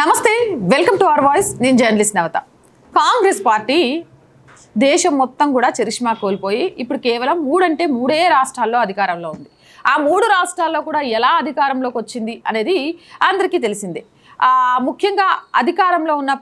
నమస్తే welcome to our voice. నేను journalist నవత. Congress party దేశం మొత్తం కూడా చరిష్మా కోల్పోయి ఇప్పుడు కేవలం మూడంటే మూడే రాష్ట్రాల్లో అధికారంలో ఉంది. ఆ మూడు రాష్ట్రాల్లో కూడా ఎలా అధికారంలోకి వచ్చింది అనేది అందరికీ తెలిసిందే. ముఖ్యంగా అధికారంలో ఉన్న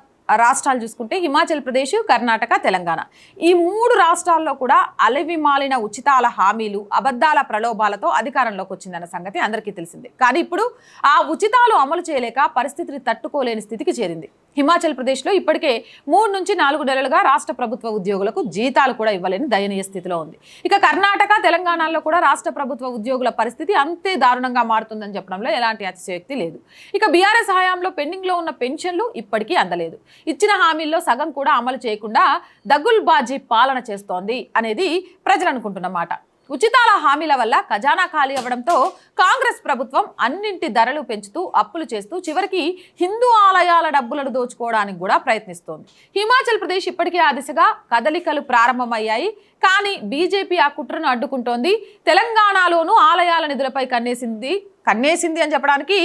రాష్ట్రాలు చూసుకుంటే హిమాచల్ ప్రదేశ్ కర్ణాటక తెలంగాణ. ఈ మూడు రాష్ట్రాల్లో కూడా అలవిమాలిన ఉచితాల హామీలు అబద్ధాల ప్రలోభాలతో అధికారంలోకి వచ్చిందన్న సంగతి అందరికీ తెలిసిందే. కానీ ఇప్పుడు ఆ ఉచితాలు అమలు చేయలేక పరిస్థితిని తట్టుకోలేని స్థితికి చేరింది. హిమాచల్ ప్రదేశ్లో ఇప్పటికే మూడు నుంచి నాలుగు నెలలుగా రాష్ట్ర ప్రభుత్వ ఉద్యోగులకు జీతాలు కూడా ఇవ్వలేని దయనీయ స్థితిలో ఉంది. ఇక కర్ణాటక తెలంగాణలో కూడా రాష్ట్ర ప్రభుత్వ ఉద్యోగుల పరిస్థితి అంతే దారుణంగా మారుతుందని చెప్పడంలో ఎలాంటి అతిశయోక్తి లేదు. ఇక బీఆర్ఎస్ హయాంలో పెండింగ్లో ఉన్న పెన్షన్లు ఇప్పటికీ అందలేదు. ఇచ్చిన హామీల్లో సగం కూడా అమలు చేయకుండా దగుల్ బాజీ పాలన చేస్తోంది అనేది ప్రజలు అనుకుంటున్నమాట ఉచితాల హామీల వల్ల ఖజానా ఖాళీ అవ్వడంతో కాంగ్రెస్ ప్రభుత్వం అన్నింటి ధరలు పెంచుతూ అప్పులు చేస్తూ చివరికి హిందూ ఆలయాల డబ్బులను దోచుకోవడానికి కూడా ప్రయత్నిస్తోంది. హిమాచల్ ప్రదేశ్ ఇప్పటికే ఆ దిశగా కదలికలు ప్రారంభమయ్యాయి. కానీ బీజేపీ ఆ కుట్రను అడ్డుకుంటోంది. తెలంగాణలోనూ ఆలయాల నిధులపై కన్నేసింది కన్నేసింది అని చెప్పడానికి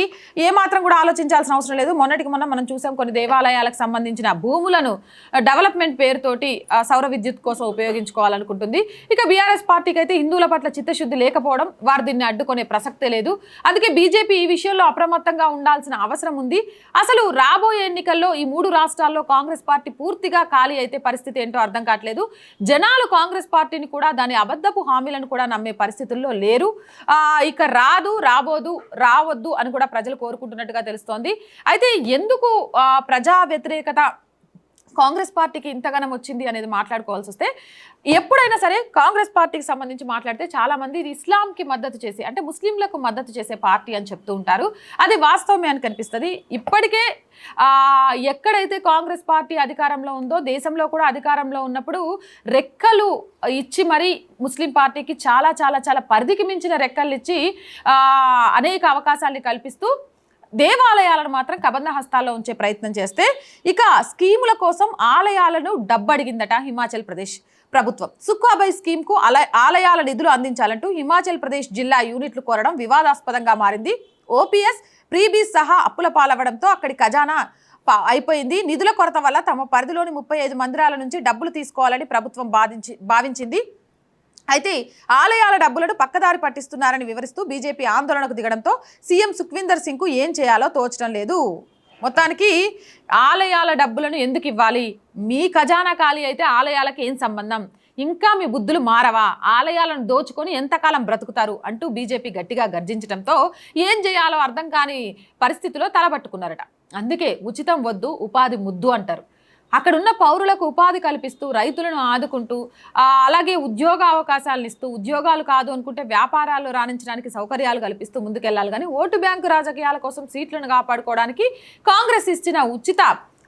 ఏమాత్రం కూడా ఆలోచించాల్సిన అవసరం లేదు. మొన్నటికి మొన్న మనం చూసాం కొన్ని దేవాలయాలకు సంబంధించిన భూములను డెవలప్మెంట్ పేరుతోటి సౌర విద్యుత్ కోసం ఉపయోగించుకోవాలనుకుంటుంది. ఇక బీఆర్ఎస్ పార్టీకి అయితే హిందువుల పట్ల చిత్తశుద్ధి లేకపోవడం వారు దీన్ని అడ్డుకునే ప్రసక్తే లేదు. అందుకే బీజేపీ ఈ విషయంలో అప్రమత్తంగా ఉండాల్సిన అవసరం ఉంది. అసలు రాబోయే ఎన్నికల్లో ఈ మూడు రాష్ట్రాల్లో కాంగ్రెస్ పార్టీ పూర్తిగా ఖాళీ అయితే పరిస్థితి ఏంటో అర్థం కావట్లేదు. జనాలు కాంగ్రెస్ పార్టీని కూడా దాని అబద్ధపు హామీలను కూడా నమ్మే పరిస్థితుల్లో లేరు. ఇక రాదు రాబోదు రావద్దు అని కూడా ప్రజలు కోరుకుంటున్నట్టుగా తెలుస్తోంది. అయితే ఎందుకు ప్రజా వ్యతిరేకత కాంగ్రెస్ పార్టీకి ఇంతగానం వచ్చింది అనేది మాట్లాడుకోవాల్సి వస్తే ఎప్పుడైనా సరే కాంగ్రెస్ పార్టీకి సంబంధించి మాట్లాడితే చాలామంది ఇది ఇస్లాంకి మద్దతు చేసి అంటే ముస్లింలకు మద్దతు చేసే పార్టీ అని చెప్తూ ఉంటారు. అది వాస్తవమే అని కనిపిస్తుంది. ఇప్పటికే ఎక్కడైతే కాంగ్రెస్ పార్టీ అధికారంలో ఉందో దేశంలో కూడా అధికారంలో ఉన్నప్పుడు రెక్కలు ఇచ్చి మరీ ముస్లిం పార్టీకి చాలా చాలా చాలా పరిధికి మించిన రెక్కలు ఇచ్చి అనేక అవకాశాలు కల్పిస్తూ దేవాలయాలను మాత్రం కబంధ హస్తాల్లో ఉంచే ప్రయత్నం చేస్తే ఇక స్కీముల కోసం ఆలయాలను డబ్బడిగిందట హిమాచల్ ప్రదేశ్ ప్రభుత్వం. సుఖాబాయ్ స్కీమ్కు ఆలయాల నిధులు అందించాలంటూ హిమాచల్ ప్రదేశ్ జిల్లా యూనిట్లు కోరడం వివాదాస్పదంగా మారింది. ఓపీఎస్ ప్రీబీ సహా అప్పుల పాలవ్వడంతో అక్కడి ఖజానా అయిపోయింది. నిధుల కొరత వల్ల తమ పరిధిలోని ముప్పై ఐదు మందిరాల నుంచి డబ్బులు తీసుకోవాలని ప్రభుత్వం బాధించి భావించింది. అయితే ఆలయాల డబ్బులను పక్కదారి పట్టిస్తున్నారని వివరిస్తూ బీజేపీ ఆందోళనకు దిగడంతో సీఎం సుఖ్వీందర్ సింగ్కు ఏం చేయాలో తోచడం లేదు. మొత్తానికి ఆలయాల డబ్బులను ఎందుకు ఇవ్వాలి? మీ ఖజానా ఖాళీ అయితే ఆలయాలకు ఏం సంబంధం? ఇంకా మీ బుద్ధులు మారవా? ఆలయాలను దోచుకొని ఎంతకాలం బ్రతుకుతారు? అంటూ బీజేపీ గట్టిగా గర్జించడంతో ఏం చేయాలో అర్థం కాని పరిస్థితిలో తలబట్టుకున్నారట. అందుకే ఉచితం వద్దు ఉపాధి ముద్దు అంటారు. అక్కడున్న పౌరులకు ఉపాధి కల్పిస్తూ రైతులను ఆదుకుంటూ అలాగే ఉద్యోగ అవకాశాలను ఇస్తూ ఉద్యోగాలు కాదు అనుకుంటే వ్యాపారాలు రాణించడానికి సౌకర్యాలు కల్పిస్తూ ముందుకెళ్ళాలి కానీ ఓటు బ్యాంకు రాజకీయాల కోసం సీట్లను కాపాడుకోవడానికి కాంగ్రెస్ ఇచ్చిన ఉచిత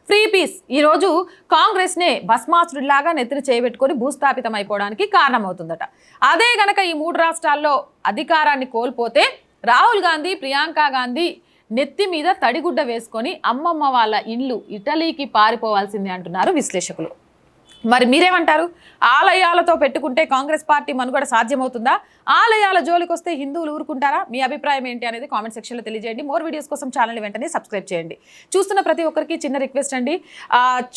ఫ్రీ పీస్ ఈరోజు కాంగ్రెస్నే భస్మాసుడిలాగా నెత్తిన చేయబెట్టుకొని భూస్థాపితం అయిపోవడానికి కారణమవుతుందట. అదే గనక ఈ మూడు రాష్ట్రాల్లో అధికారాన్ని కోల్పోతే రాహుల్ గాంధీ ప్రియాంక గాంధీ నెత్తి మీద తడిగుడ్డ వేసుకొని అమ్మమ్మ వాళ్ళ ఇల్లు ఇటలీకి పారిపోవాల్సిందే అంటున్నారు విశ్లేషకులు. మరి మీరేమంటారు? ఆలయాలతో పెట్టుకుంటే కాంగ్రెస్ పార్టీ మనుగడ సాధ్యమవుతుందా? ఆలయాల జోలికి వస్తే హిందువులు ఊరుకుంటారా? మీ అభిప్రాయం ఏంటి అనేది కామెంట్ సెక్షన్లో తెలియజేయండి. మోర్ వీడియోస్ కోసం ఛానల్ వెంటనే సబ్స్క్రైబ్ చేయండి. చూస్తున్న ప్రతి ఒక్కరికి చిన్న రిక్వెస్ట్ అండి.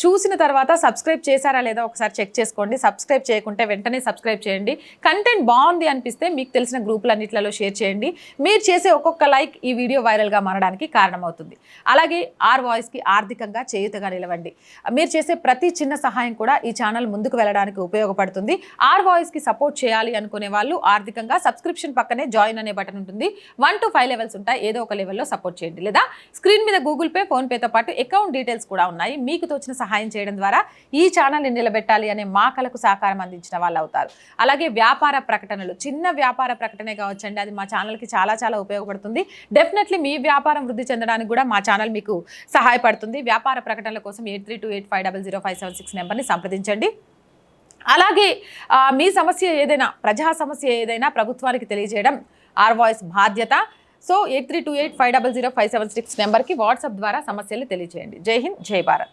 చూసిన తర్వాత సబ్స్క్రైబ్ చేశారా లేదా ఒకసారి చెక్ చేసుకోండి. సబ్స్క్రైబ్ చేయకుంటే వెంటనే సబ్స్క్రైబ్ చేయండి. కంటెంట్ బాగుంది అనిపిస్తే మీకు తెలిసిన గ్రూపులన్నిట్లలో షేర్ చేయండి. మీరు చేసే ఒక్కొక్క లైక్ ఈ వీడియో వైరల్గా మారడానికి కారణమవుతుంది. అలాగే ఆర్ వాయిస్కి ఆర్థికంగా చేయుతగా నిలవండి. మీరు చేసే ప్రతి చిన్న సహాయం కూడా ఈ ఛానల్ ముందుకు వెళ్ళడానికి ఉపయోగపడుతుంది. ఆర్ వాయిస్కి సపోర్ట్ చేయాలి అనుకునే వాళ్ళు ఆర్థికంగా సబ్స్క్రిప్షన్ పక్కనే జాయిన్ అనే బటన్ ఉంటుంది. వన్ టు ఫైవ్ లెవెల్స్ ఉంటాయి. ఏదో ఒక లెవెల్లో సపోర్ట్ చేయండి. లేదా స్క్రీన్ మీద గూగుల్ పే ఫోన్పేతో పాటు అకౌంట్ డీటెయిల్స్ కూడా ఉన్నాయి. మీకు తోచిన సహాయం చేయడం ద్వారా ఈ ఛానల్ని నిలబెట్టాలి అనే మా కళకు సహకారం అందించిన వాళ్ళు అవుతారు. అలాగే వ్యాపార ప్రకటనలు. చిన్న వ్యాపార ప్రకటనే కావచ్చండి. అది మా ఛానల్కి చాలా చాలా ఉపయోగపడుతుంది. డెఫినెట్లీ మీ వ్యాపారం వృద్ధి చెందడానికి కూడా మా ఛానల్ మీకు సహాయపడుతుంది. వ్యాపార ప్రకటనల కోసం eight three two eight five double zero five seven six నెంబర్ని సంప్రదించండి అలాగే మీ సమస్య ఏదైనా ప్రజా సమస్య ఏదైనా ప్రభుత్వానికి తెలియజేయడం ఆర్ వాయిస్ బాధ్యత. So eight three two eight five double zero five seven six నెంబర్కి వాట్సాప్ ద్వారా సమస్యలు తెలియజేయండి. జై హింద్ జై భారత్.